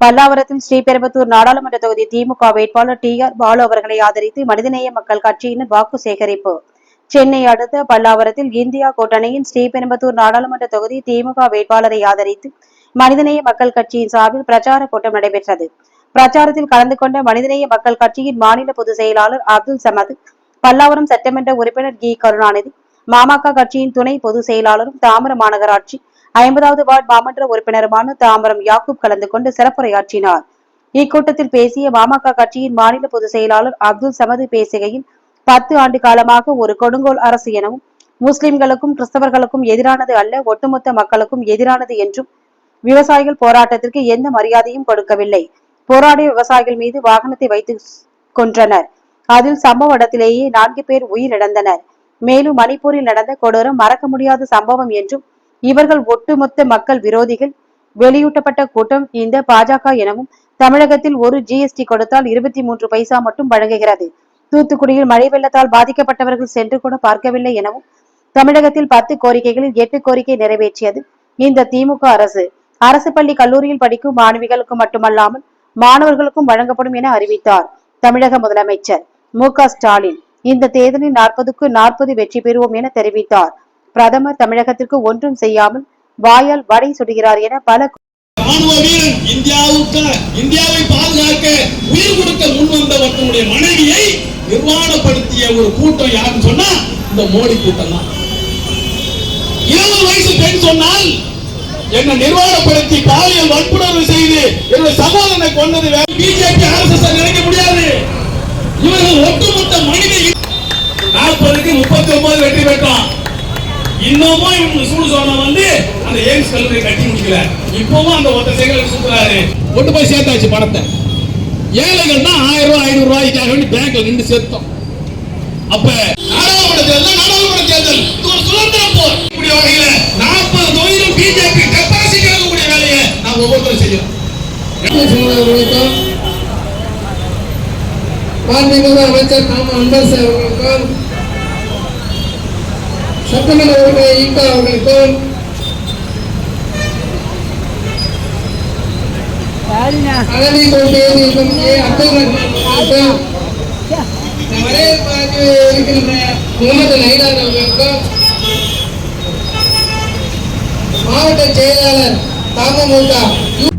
பல்லாவரத்தில் ஸ்ரீபெரும்புத்தூர் நாடாளுமன்ற தொகுதி திமுக வேட்பாளர் டி ஆர் பாலு அவர்களை ஆதரித்து மனிதநேய மக்கள் கட்சியினர் வாக்கு சேகரிப்பு. சென்னை அடுத்த பல்லாவரத்தில் இந்தியா கூட்டணியின் ஸ்ரீபெரும்புத்தூர் நாடாளுமன்ற தொகுதி திமுக வேட்பாளரை ஆதரித்து மனிதநேய மக்கள் கட்சியின் சார்பில் பிரச்சார கூட்டம் நடைபெற்றது. பிரச்சாரத்தில் கலந்து கொண்ட மனிதநேய மக்கள் கட்சியின் மாநில பொதுச் செயலாளர் அப்துல் சமது பல்லாவரம் சட்டமன்ற உறுப்பினர் கி. கருணாநிதி மாமக கட்சியின் துணை பொதுச் செயலாளரும் தாம்பரம் மாநகராட்சி ஐம்பதாவது வார்டு மாமன்ற உறுப்பினருமான தாம்பரம் யாக்கூப் கலந்து கொண்டு சிறப்புரையாற்றினார். இக்கூட்டத்தில் பேசிய பாமக கட்சியின் மாநில பொதுச் செயலாளர் அப்துல் சமது பேசுகையில் பத்து ஆண்டு காலமாக ஒரு கொடுங்கோல் அரசு எனவும் முஸ்லிம்களுக்கும் கிறிஸ்தவர்களுக்கும் எதிரானது அல்ல ஒட்டுமொத்த மக்களுக்கும் எதிரானது என்றும் விவசாயிகள் போராட்டத்திற்கு எந்த மரியாதையும் கொடுக்கவில்லை. போராடிய விவசாயிகள் மீது வாகனத்தை வைத்து கொன்றனர். அதில் சம்பவ இடத்திலேயே நான்கு பேர் உயிரிழந்தனர். மேலும் மணிப்பூரில் நடந்த கொடூரம் மறக்க முடியாத சம்பவம் என்றும் இவர்கள் ஒட்டுமொத்த மக்கள் விரோதிகள். வெளியூட்டப்பட்ட கூட்டம் இந்த பாஜக எனவும் தமிழகத்தில் ஒரு ஜிஎஸ்டி கொடுத்தால் இருபத்தி மூன்று பைசா மட்டும் வழங்குகிறது. தூத்துக்குடியில் மழை வெள்ளத்தால் பாதிக்கப்பட்டவர்கள் சென்று கூட பார்க்கவில்லை எனவும் தமிழகத்தில் பத்து கோரிக்கைகளில் எட்டு கோரிக்கை நிறைவேற்றியது இந்த திமுக அரசு. அரசு பள்ளி கல்லூரியில் படிக்கும் மாணவிகளுக்கு மட்டுமல்லாமல் மாணவர்களுக்கும் வழங்கப்படும் என அறிவித்தார் தமிழக முதலமைச்சர் மு க ஸ்டாலின். இந்த தேர்தலில் நாற்பதுக்கு நாற்பது வெற்றி பெறுவோம் என தெரிவித்தார் பிரதமர் தமிழகத்திற்கு ஒன்றும் செய்யாமல் வாயால் வடை சுடுகிறார் என பல ராணுவ வீரன் இந்தியாவுக்கு இந்தியாவை பாதுகாக்க உயிர் கொடுக்க முன் வந்தவர்களுடைய மனைவியை நிர்வாணப்படுத்திய ஒரு கூட்டம் யாருன்னு சொன்னா இந்த மோடி கூட்டம் தான் இருபது வயசு பெண் சொன்னால் என்னை நிர்வாணப்படுத்தி பாலியல் வன்புணர்வு செய்து என்னுடைய சகோதரனை கொண்டது பிஜேபி இன்னமும் இவங்க சூடு சோழனை வந்து அந்த எய்ம்ஸ் கல்லூரி கட்டி முடிக்கல? இப்பவும் அந்த ஒத்த சைக்கிள் சுத்துறாரு. கொண்டு போய் சேர்த்தாச்சு பணத்தை. ஏழைகள் தான் ஆயிரம் ரூபாய் ஐநூறு ரூபாய்க்காக வேண்டி பேங்க்ல நின்று சேர்த்தோம். அப்ப நாடாளுமன்ற தேர்தல் நாடாளுமன்ற தேர்தல். இது ஒரு சுதந்திர போர். இப்படி வகையில நாற்பது தொகுதியிலும் பிஜேபி டெபாசிட் ஆகக்கூடிய வேலையை நாம் ஒவ்வொருத்தரும் செய்யணும் அவர்களுக்கும் மாண்புமிகு அமைச்சர் நாம அன்பரசு அவர்களுக்கும் சட்டமன்ற உறுப்பினர் ஈட்டா அவர்களுக்கும் அகதி கோட்டையில் இருக்கும் இருக்கின்ற முகமது நைலான் அவர்களுக்கும் மாவட்ட செயலாளர் தமுக யூ